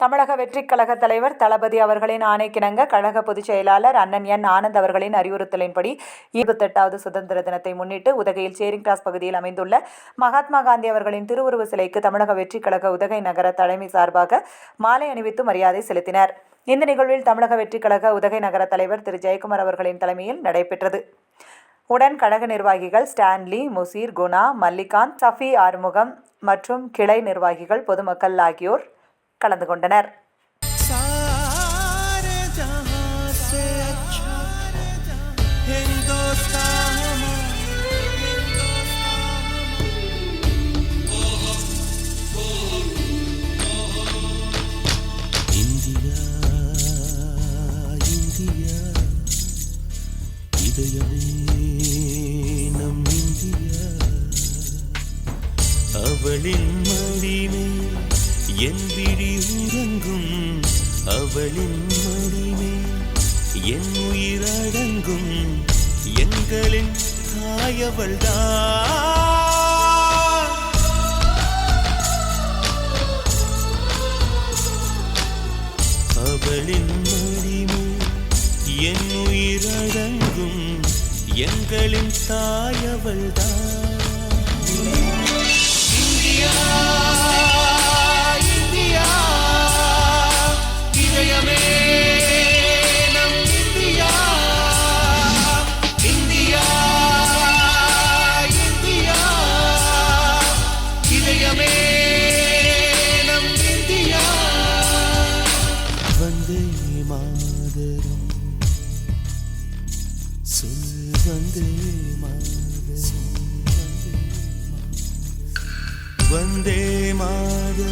தமிழக வெற்றிக் கழக தலைவர் தளபதி அவர்களின் ஆணைக்கிணங்க கழக பொதுச் செயலாளர் அண்ணன் என் ஆனந்த் அவர்களின் அறிவுறுத்தலின்படி இருபத்தெட்டாவது சுதந்திர தினத்தை முன்னிட்டு உதகையில் சேரிங் கிராஸ் பகுதியில் அமைந்துள்ள மகாத்மா காந்தி அவர்களின் திருவுருவ சிலைக்கு தமிழக வெற்றிக் கழக உதகை நகர தலைமை சார்பாக மாலை அணிவித்து மரியாதை செலுத்தினர். இந்த நிகழ்வில் தமிழக வெற்றிக் கழக உதகை நகர தலைவர் திரு. ஜெயக்குமார் அவர்களின் தலைமையில் நடைபெற்றது. உடன் கழக நிர்வாகிகள் ஸ்டான்லி முசீர் குணா மல்லிகாந்த் சஃபி ஆறுமுகம் மற்றும் கிளை நிர்வாகிகள் பொதுமக்கள் ஆகியோர் கலந்து கொண்டனர். அவளின் மடிமை என் அவளின் மடிமே என் உயிரடங்கும் எங்களின் தாயவள்தான். அவளின் மடிமே என் உயிரடங்கும் எங்களின் தாயவள்தான். இதயமே நம் இந்தியா வந்தே மாதரம் சொல் வந்தே மாதரம். வந்தே மாதரம்.